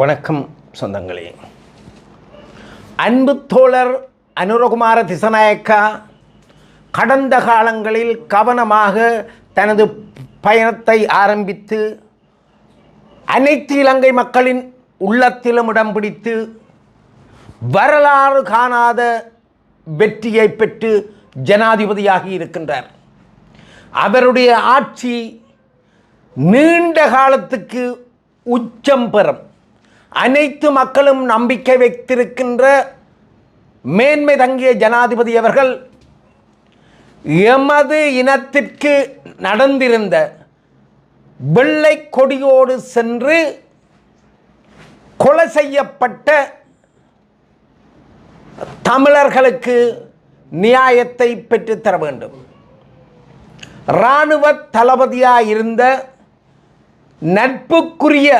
வணக்கம் சொந்தங்களே. அன்பு தோழர் அனுரகுமார திசநாயக்கா கடந்த காலங்களில் கவனமாக தனது பயணத்தை ஆரம்பித்து அனைத்து இலங்கை மக்களின் உள்ளத்திலும் இடம் பிடித்து வரலாறு காணாத வெற்றியை பெற்று ஜனாதிபதியாகி இருக்கின்றார். அவருடைய ஆட்சி நீண்ட காலத்துக்கு உச்சம் பெறும். அனைத்து மக்களும் நம்பிக்கை வைத்திருக்கின்ற மேன்மை தங்கிய ஜனாதிபதி அவர்கள் எமது இனத்திற்கு நடந்திருந்த வெள்ளை கொடியோடு சென்று கொலை செய்யப்பட்ட தமிழர்களுக்கு நியாயத்தை பெற்றுத்தர வேண்டும். இராணுவ தளபதியாக இருந்த நட்புக்குரிய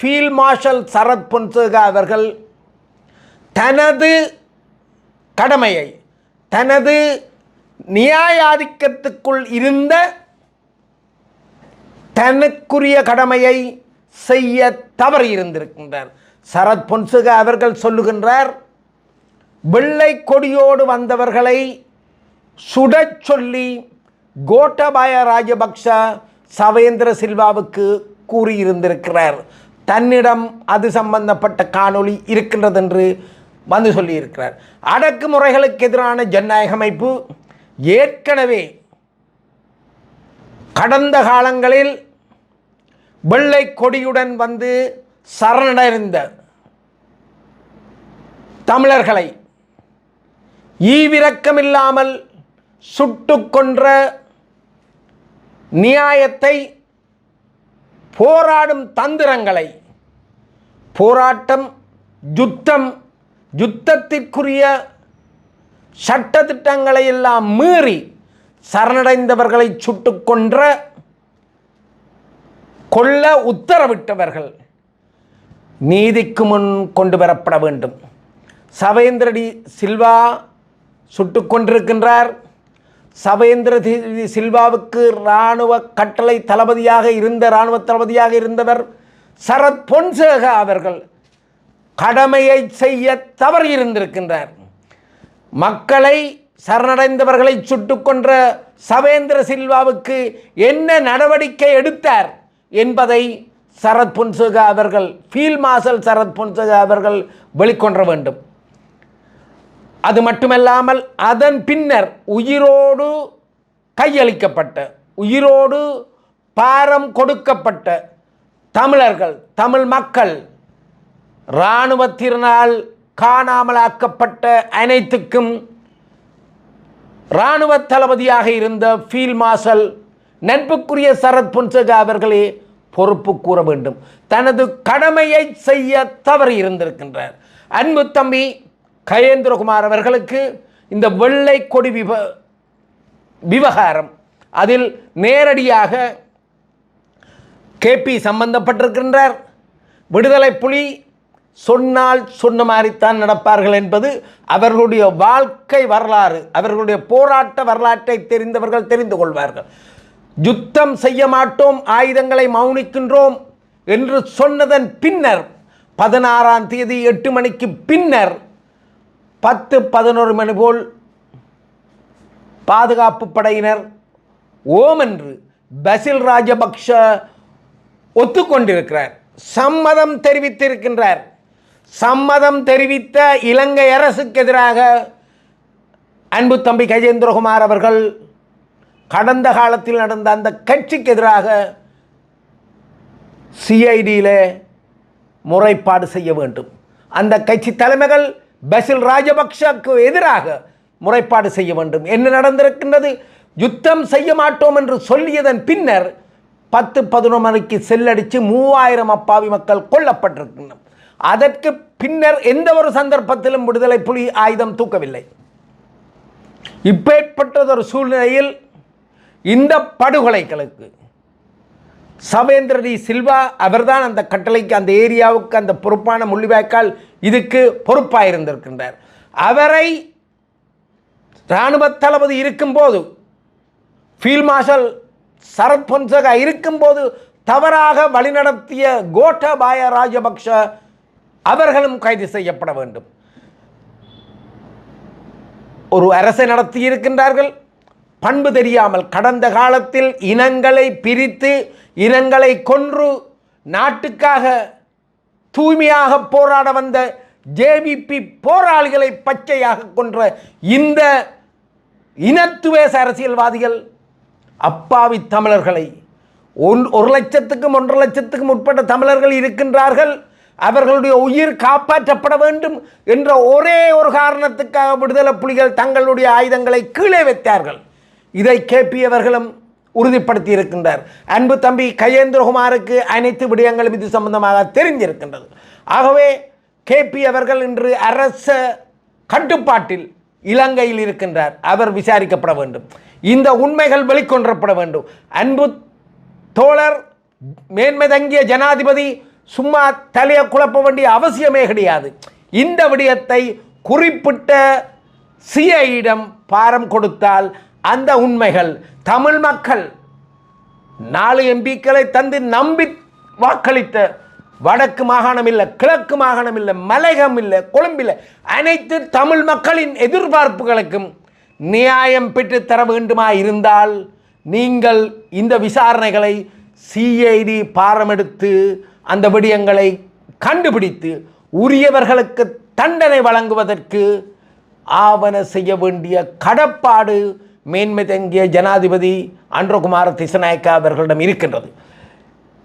ஃபீல்ட் மார்ஷல் சரத் பொன்சேகா அவர்கள் தனது கடமையை தனது நியாயாதிக்கத்துக்குள் இருந்த தனக்குரிய கடமையை செய்ய தவறி இருந்திருக்கின்றார். சரத் பொன்சுகா அவர்கள் சொல்லுகின்றார் வெள்ளை கொடியோடு வந்தவர்களை சுடச் சொல்லி கோட்டபாய ராஜபக்ஷ சவேந்திர சில்வாவுக்கு கூறியிருந்திருக்கிறார். தன்னிடம் அது சம்பந்தப்பட்ட காணொளி இருக்கின்றது என்று வந்து சொல்லியிருக்கிறார். அடக்குமுறைகளுக்கு எதிரான ஜனநாயக அமைப்பு ஏற்கனவே கடந்த காலங்களில் வெள்ளை கொடியுடன் வந்து சரணடைந்த தமிழர்களை ஈவிரக்கமில்லாமல் சுட்டு கொன்ற நியாயத்தை போராடும் தந்திரங்களை. போராட்டம் யுத்தம் யுத்தத்திற்குரிய சட்டத்திட்டங்களை எல்லாம் மீறி சரணடைந்தவர்களை சுட்டு கொன்ற கொல்ல உத்தரவிட்டவர்கள் நீதிக்கு முன் கொண்டு வரப்பட வேண்டும். சவேந்திரடி சில்வா சுட்டு கொண்டிருக்கின்றார். சவேந்திர தி- சில்வாவுக்கு இராணுவ கட்டளை தளபதியாக இருந்த இராணுவ தளபதியாக இருந்தவர் சரத் பொன்சேகா அவர்கள் கடமையை செய்ய தவறி இருந்திருக்கின்றார் மக்களை சரணடைந்தவர்களை சுட்டுக் கொன்ற சவேந்திர சில்வாவுக்கு என்ன நடவடிக்கை எடுத்தார் என்பதை சரத் பொன்சேகா அவர்கள் ஃபீல்ட் மார்ஷல் சரத் பொன்சேகா அவர்கள் வெளிக்கொணர வேண்டும். அது மட்டுமல்லாமல் அதன் பின்னர் உயிரோடு கையளிக்கப்பட்ட உயிரோடு பாரம் கொடுக்கப்பட்ட தமிழர்கள் தமிழ் மக்கள் இராணுவத்தினால் காணாமலாக்கப்பட்ட அனைத்துக்கும் இராணுவ தளபதியாக இருந்த ஃபீல்ட் மார்ஷல் நட்புக்குரிய சரத் புன்சஜா அவர்களே பொறுப்பு கூற வேண்டும். தனது கடமையை செய்ய தவறி இருந்திருக்கின்றார். அன்பு தம்பி கயேந்திரகுமார் அவர்களுக்கு இந்த வெள்ளை கொடி விவ விவகாரம். அதில் நேரடியாக கேபி சம்பந்தப்பட்டிருக்கின்றார். விடுதலை புலி சொன்னால் சொன்ன மாதிரித்தான் நடப்பார்கள் என்பது அவர்களுடைய வாழ்க்கை வரலாறு அவர்களுடைய போராட்ட வரலாற்றை தெரிந்தவர்கள் தெரிந்து கொள்வார்கள். யுத்தம் செய்ய மாட்டோம் ஆயுதங்களை மௌனிக்கின்றோம் என்று சொன்னதன் பின்னர் பதினாறாம் தேதி எட்டு மணிக்கு பின்னர் பத்து பதினோரு மணி போல் பாதுகாப்பு படையினர் ஓம் என்று பசில் ராஜபக்ஷ ஒத்துக்கொண்டிருக்கிறார். சம்மதம் தெரிவித்திருக்கின்றார். சம்மதம் தெரிவித்த இலங்கை அரசுக்கு எதிராக அன்பு தம்பி கஜேந்திரகுமார் அவர்கள் கடந்த காலத்தில் நடந்த அந்த கட்சிக்கு எதிராக சிஐடியில் முறைப்பாடு செய்ய வேண்டும். அந்த கட்சி தலைமைகள் பசில் ராஜபக்ஷக்கு எதிராக முறைப்பாடு செய்ய வேண்டும். என்ன நடந்திருக்கின்றது? யுத்தம் செய்ய மாட்டோம் என்று சொல்லியதன் பின்னர் பத்து பதினொரு மணிக்கு செல்லடித்து மூவாயிரம் அப்பாவி மக்கள் கொல்லப்பட்டிருக்கின்றனர். அதற்கு பின்னர் எந்த ஒரு சந்தர்ப்பத்திலும் விடுதலை புலி ஆயுதம் தூக்கவில்லை. இப்பேற்பட்டதொரு சூழ்நிலையில் இந்த படுகொலைகளுக்கு சவேந்திரதி சில்வா அவர்தான் அந்த கட்டளைக்கு அந்த ஏரியாவுக்கு அந்த பொறுப்பான முள்ளிவாய்க்கால் இதுக்கு பொறுப்பாக இருந்திருக்கின்றார் அவரை இராணுவ தளபதி இருக்கும்போது ஃபீல்ட் மார்ஷல் சரத் பொன்சகா இருக்கும்போது தவறாக வழிநடத்திய கோட்டபாய ராஜபக்ஷ அவர்களும் கைது செய்யப்பட வேண்டும். ஒரு அரசை நடத்தி இருக்கின்றார்கள் பண்பு தெரியாமல் கடந்த காலத்தில் இனங்களை பிரித்து இனங்களை கொன்று நாட்டுக்காக தூய்மையாக போராட வந்த ஜேவிபி போராளிகளை பச்சையாக கொன்ற இந்த இனத்துவேச அரசியல்வாதிகள் அப்பாவி தமிழர்களை. ஒன் ஒரு லட்சத்துக்கும் ஒன்றரை லட்சத்துக்கும் உட்பட்ட தமிழர்கள் இருக்கின்றார்கள். அவர்களுடைய உயிர் காப்பாற்றப்பட வேண்டும் என்ற ஒரே ஒரு காரணத்துக்காக விடுதலை புலிகள் தங்களுடைய ஆயுதங்களை கீழே வைத்தார்கள். இதை கேபியவர்களும் உறுதிப்படுத்தி இருக்கின்றார் அன்பு தம்பி கயேந்திரகுமாருக்கு அனைத்து விடயங்களும் இது சம்பந்தமாக தெரிஞ்சிருக்கின்றது ஆகவே கேபி அவர்கள் இன்று அரச கட்டுப்பாட்டில் இலங்கையில் இருக்கின்றார். அவர் விசாரிக்கப்பட வேண்டும். இந்த உண்மைகள் வெளிக்கொணரப்பட வேண்டும். அன்பு தோழர் மேன்மை தங்கிய ஜனாதிபதி சும்மா தலையை குழப்ப வேண்டிய அவசியமே கிடையாது. இந்த விடயத்தை குறிப்பிட்ட சிஐயிடம் பாரம் கொடுத்தால் அந்த உண்மைகள் தமிழ் மக்கள் நாலு எம்பிக்களை தந்து நம்பி வாக்களித்த வடக்கு மாகாணம் இல்லை கிழக்கு மாகாணம் இல்லை மலையகம் இல்லை கொழும்பில் அனைத்து தமிழ் மக்களின் எதிர்பார்ப்புகளுக்கும் நியாயம் பெற்றுத்தர வேண்டுமா இருந்தால் நீங்கள் இந்த விசாரணைகளை சிஐடி பாரமெடுத்து அந்த விடயங்களை கண்டுபிடித்து உரியவர்களுக்கு தண்டனை வழங்குவதற்கு ஆவண செய்ய வேண்டிய கடப்பாடு மேன்மை தங்கிய ஜனாதிபதி அன்றகுமார திசநாயக்கா அவர்களிடம் இருக்கின்றது.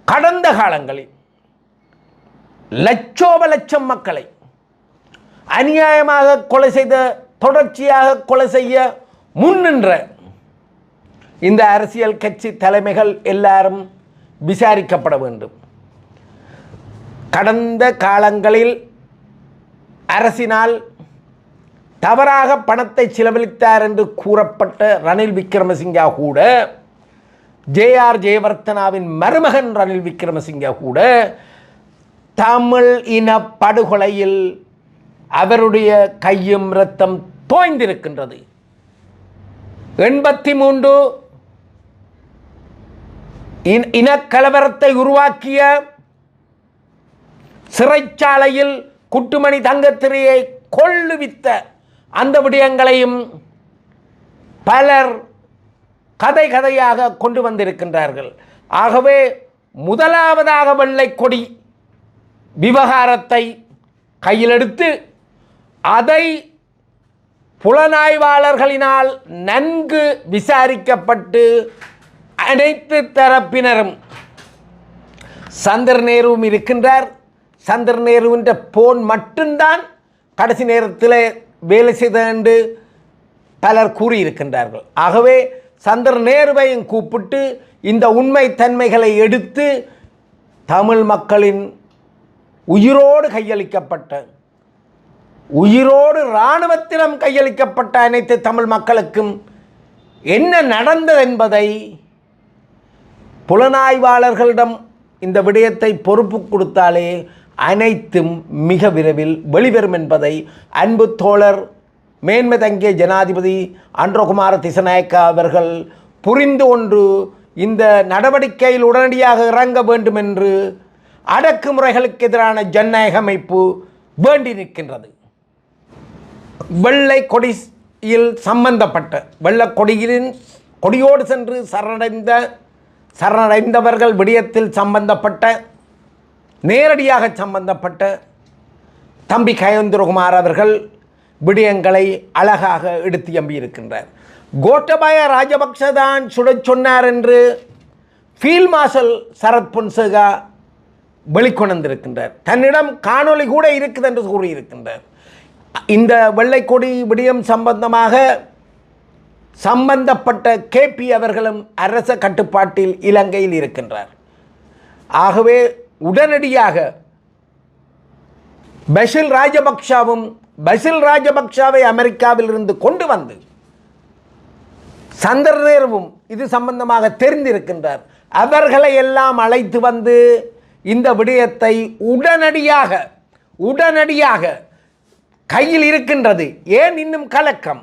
கடந்த காலங்களில் லட்சோப லட்சம் மக்களை அநியாயமாக கொலை செய்த தொடர்ச்சியாக கொலை செய்ய முன்னின்ற இந்த அரசியல் கட்சி தலைமைகள் எல்லாரும் விசாரிக்கப்பட வேண்டும். கடந்த காலங்களில் அரசினால் தவறாக பணத்தை செலவழித்தார் என்று கூறப்பட்ட ரணில் விக்ரமசிங்கா கூட ஜேஆர் ஜெயவர்த்தனாவின் மருமகன் ரணில் விக்ரமசிங்கா கூட தமிழ் இன படுகொலையில் அவருடைய கையும் இரத்தம் தோய்ந்திருக்கின்றது. எண்பத்தி மூன்று இனக்கலவரத்தை உருவாக்கிய சிறைச்சாலையில் குட்டுமணி தங்கத்திரையை கொள்ளுவித்த அந்த விடயங்களையும் பலர் கதை கதையாக கொண்டு வந்திருக்கின்றார்கள். ஆகவே முதலாவதாக வெள்ளை கொடி விவகாரத்தை கையிலெடுத்து அதை புலனாய்வாளர்களினால் நன்கு விசாரிக்கப்பட்டு அனைத்து தரப்பினரும் சந்திர நேருவும் இருக்கின்றார். சந்திர நேருவின்ற போன் மட்டும்தான். கடைசி நேரத்தில் வேலை செய்த என்று பலர் கூறியிருக்கின்றார்கள். ஆகவே சந்திர நேருவையும் கூப்பிட்டு இந்த உண்மை தன்மைகளை எடுத்து தமிழ் மக்களின் உயிரோடு கையளிக்கப்பட்ட உயிரோடு இராணுவத்திடம் கையளிக்கப்பட்ட அனைத்து தமிழ் மக்களுக்கும் என்ன நடந்தது என்பதை புலனாய்வாளர்களிடம் இந்த விடயத்தை பொறுப்பு கொடுத்தாலே அனைத்தும் மிக விரைவில் வெளிவரும் என்பதை அன்பு தோழர் மேன்மை தங்கிய ஜனாதிபதி அன்றகுமார திசநாயக்கா அவர்கள் புரிந்து கொண்டு இந்த நடவடிக்கையில் உடனடியாக இறங்க வேண்டும் என்று அடக்குமுறைகளுக்கு எதிரான ஜனநாயக அமைப்பு வேண்டி நிற்கின்றது வெள்ளை கொடியில் சம்பந்தப்பட்ட வெள்ளை கொடியின் கொடியோடு சென்று சரணடைந்த சரணடைந்தவர்கள் விடயத்தில் சம்பந்தப்பட்ட நேரடியாக சம்பந்தப்பட்ட தம்பி கயந்திரகுமார் அவர்கள் விடயங்களை அழகாக எடுத்து எம்பியிருக்கின்றார். கோட்டபாய ராஜபக்ச தான் சுடச் சொன்னார் என்று ஃபீல்ட் மார்ஷல் சரத் பொன்சேகா வெளிக்கொணர்ந்திருக்கின்றார். தன்னிடம் காணொளி கூட இருக்குது என்று கூறியிருக்கின்றார். இந்த வெள்ளைக்கொடி விடயம் சம்பந்தமாக சம்பந்தப்பட்ட கேபி அவர்களும் அரச கட்டுப்பாட்டில் இலங்கையில் இருக்கின்றார். ஆகவே உடனடியாக பஷில் ராஜபக்ஷாவும் பஷில் ராஜபக்ஷாவை அமெரிக்காவிலிருந்து கொண்டு வந்து சந்திரநேரவும் இது சம்பந்தமாக தெரிந்திருக்கின்றார். அவர்களை எல்லாம் அழைத்து வந்து இந்த விடயத்தை உடனடியாக உடனடியாக கையில் இருக்கின்றது. ஏன் இன்னும் கலக்கம்?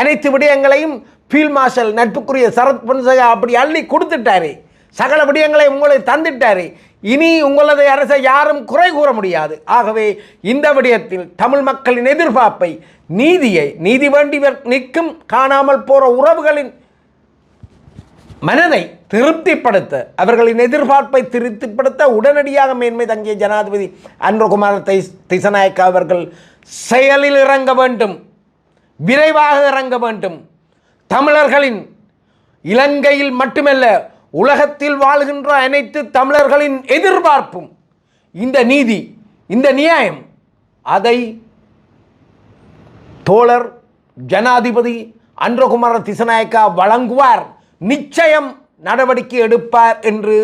அனைத்து விடயங்களையும் ஃபீல்ட் மார்ஷல் நட்புக்குரிய சரத் பொன்சேகா அப்படி அள்ளி கொடுத்துட்டாரே. சகல விடயங்களை உங்களை தந்துட்டாரு. இனி உங்களது அரசை யாரும் குறை கூற முடியாது. ஆகவே இந்த விடயத்தில் தமிழ் மக்களின் எதிர்பார்ப்பை நீதியை நீதி வேண்டி வர்- நிற்கும் காணாமல் போகிற உறவுகளின் மனதை திருப்திப்படுத்த அவர்களின் எதிர்பார்ப்பை திருப்திப்படுத்த உடனடியாக மேன்மை தங்கிய ஜனாதிபதி அன்றகுமார் தை திசநாயக்க அவர்கள் செயலில் இறங்க வேண்டும். விரைவாக இறங்க வேண்டும். தமிழர்களின் இலங்கையில் மட்டுமல்ல உலகத்தில் வாழ்கின்ற அனைத்து தமிழர்களின் எதிர்பார்ப்பும் இந்த நீதி இந்த நியாயம் அதை தோழர் ஜனாதிபதி அன்றகுமார திசநாயக்கா வழங்குவார் நிச்சயம் நடவடிக்கை எடுப்பார் என்று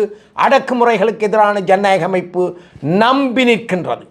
அடக்குமுறைகளுக்கு எதிரான ஜனநாயக அமைப்பு நம்பி நிற்கின்றது.